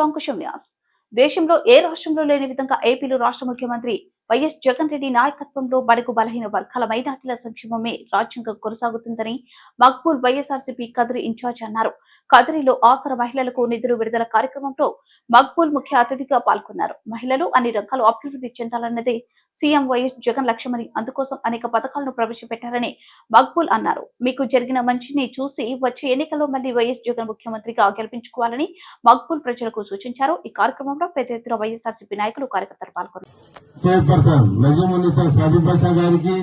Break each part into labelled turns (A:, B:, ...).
A: అంకుశం న్యాస్ దేశంలో ఏ రాష్ట్రంలో లేని విధంగా ఏపీలో రాష్ట్ర ముఖ్యమంత్రి వైఎస్ జగన్ రెడ్డి నాయకత్వంలో బడుగు బలహీన వర్గాల మైనార్టీల సంక్షేమమే రాజ్యంగా కొనసాగుతుందని మక్బూల్ వైఎస్ఆర్సీపీ కదిరి ఇన్ఛార్జ్ అన్నారు. కదిరిలో ఆసర మహిళలకు నిధులు విడుదల కార్యక్రమంలో మక్బూల్ ముఖ్య అతిథిగా పాల్గొన్నారు. మహిళలు అన్ని రంగాలు అభివృద్ధి చెందాలన్నదే సీఎం వైఎస్ జగన్ లక్ష్యమని అందుకోసం అనేక పథకాలను ప్రవేశపెట్టారని మక్బూల్ అన్నారు. మీకు జరిగిన మంచిని చూసి వచ్చే ఎన్నికల్లో మళ్ళీ వైఎస్ జగన్ ముఖ్యమంత్రిగా గెలిపించుకోవాలని మక్బూల్ ప్రజలకు సూచించారు. ఈ కార్యక్రమంలో పెద్ద ఎత్తున వైఎస్ఆర్సీపీ నాయకులు కార్యకర్తలు పాల్గొన్నారు.
B: చైర్పర్సన్ నజీమునిసా సాదిక్ బాషా గారికి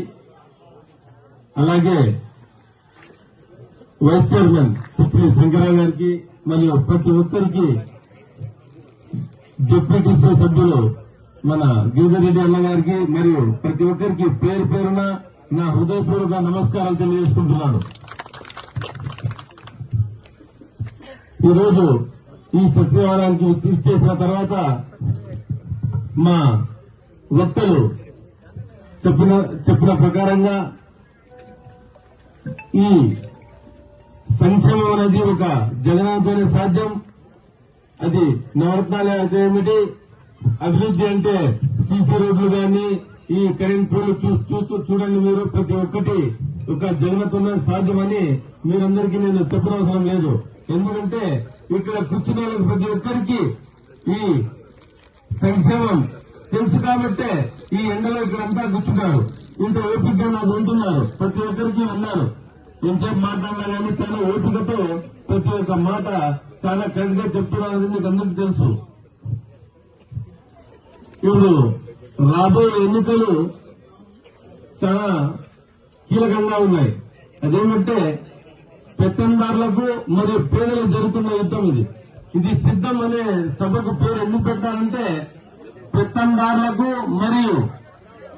B: అలాగే వైస్ చైర్మన్ పిచ్చిలి శంకరరావు గారికి మరియు ప్రతి ఒక్కరికి డిప్యూటీసీ సభ్యులు మన గిరిజరెడ్డి అన్న గారికి మరియు ప్రతి ఒక్కరికి పేరు పేరున నా హృదయపూర్వక నమస్కారాలు తెలియజేసుకుంటున్నాను. ఈరోజు ఈ సచివాలయానికి ఇచ్చేసిన తర్వాత మా వక్తలు చెప్పిన చెప్పిన ప్రకారంగా ఈ సంక్షేమం అనేది ఒక జగనాథతోనే సాధ్యం. అది నవరత్నాలు అంటే ఏమిటి అభివృద్ధి అంటే సీసీ రోడ్లు గాని ఈ కరెంట్ పోలు చూ- చూస్తూ చూడండి మీరు. ప్రతి ఒక్కటి ఒక జగనతోనే సాధ్యమని మీరందరికీ నేను చెప్పనవసరం లేదు. ఎందుకంటే ఇక్కడ కూర్చున్న ప్రతి ఒక్కరికి ఈ సంక్షేమం తెలుసు కాబట్టే ఈ ఎండలో ఇక్కడంతా కూర్చున్నారు ఇంత ఓపికగా నాకు ఉంటున్నారు ప్రతి ఒక్కరికి ఉన్నారు ఎంతసేపు మాట్లాడినా కానీ చాలా ఓపికతో ప్రతి ఒక్క మాట చాలా కరెక్ట్గా చెప్తున్నారని మీకు అందరికీ తెలుసు. ఇప్పుడు రాబోయే ఎన్నికలు చాలా కీలకంగా ఉన్నాయి. అదేమంటే పెత్తందారులకు మరియు పేదలకు జరుగుతున్న యుద్ధం ఇది. ఇది సిద్ధం అనే సభకు పేరు ఎందుకు పెట్టాలంటే పెత్తందారులకు మరియు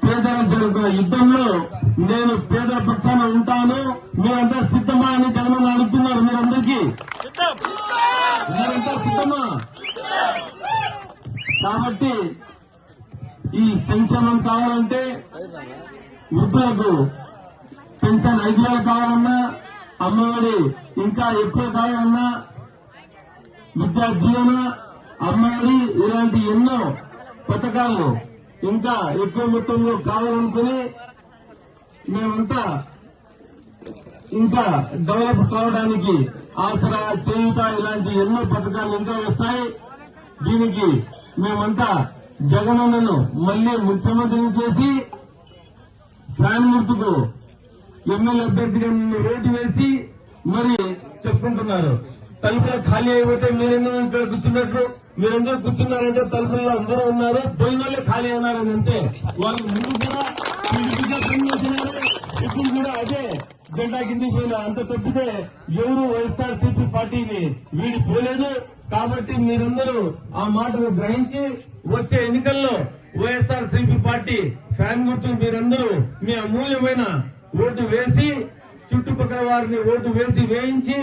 B: పేదలకు జరుగుతున్న యుద్ధంలో నేను పేదల పక్షాన ఉంటాను. మీరంతా సిద్ధమా అని జగన్ అడుగుతున్నారు మీరందరికీ? మీరంతా సిద్ధమా? కాబట్టి ఈ సంక్షేమం కావాలంటే వృద్ధులకు పెన్షన్ ఐదు వేలు కావాలన్నా అమ్మఒడి ఇంకా ఎక్కువ కావాలన్నా విద్యా దీవెన అమ్మఒడి ఇలాంటి ఎన్నో పథకాలు ఇంకా ఎక్కువ మొత్తంలో కావాలనుకుని మేమంతా ఇంకా డెవలప్ కావడానికి ఆసరా చేయుత ఇలాంటి ఎన్నో పథకాలు ఇంకా వస్తాయి. దీనికి మేమంతా జగనన్నను మళ్ళీ ముఖ్యమంత్రిని చేసి ఫ్యాన్ గుర్తుకు ఎమ్మెల్యే అభ్యర్థిగా నిన్ను ఓటు వేసి మరి చెప్పుకుంటున్నారు. తలుపులు ఖాళీ అయిపోతే మీరెందుకు ఇక్కడ కూర్చున్నట్లు? మీరెందుకు కూర్చున్నారంటే తలుపుల్లో అందరూ ఉన్నారు పోయిన వాళ్ళే ఖాళీ అన్నారని అంతే వాళ్ళు ముందు కూడా పనిచేసినారు ఇప్పుడు కూడా అదే జెండా కింది పోయిన అంత తప్పితే ఎవరు వైఎస్ఆర్ సిపి పార్టీని వీడి పోలేదు కాబట్టి మీరందరూ ఆ మాటను గ్రహించి వచ్చే ఎన్నికల్లో వైఎస్ఆర్ సిపి పార్టీ ఫ్యాన్ గుర్తు మీరందరూ మీ అమూల్యమైన ఓటు వేసి చుట్టుపక్కల వారిని ఓటు వేసి వేయించి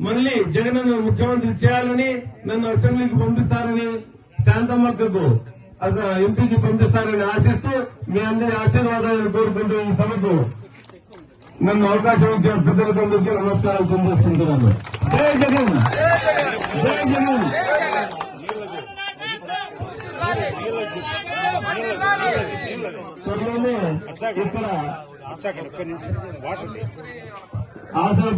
B: మళ్ళీ జగన్ ముఖ్యమంత్రి చేయాలని నన్ను అసెంబ్లీకి పంపిస్తారని శాంతమ్మక్కకు అసలు ఎంపీకి పంపిస్తారని ఆశిస్తూ మీ అందరి ఆశీర్వాదాలను కోరుకుంటూ ఈ సభకు నన్ను అవకాశం ఇచ్చిన పెద్దలకందరికీ నమస్కారాలు తెలియజేసుకుంటున్నాను. జై జగన్! జై జగన్! త్వరలోనే ఇక్కడ ఆసన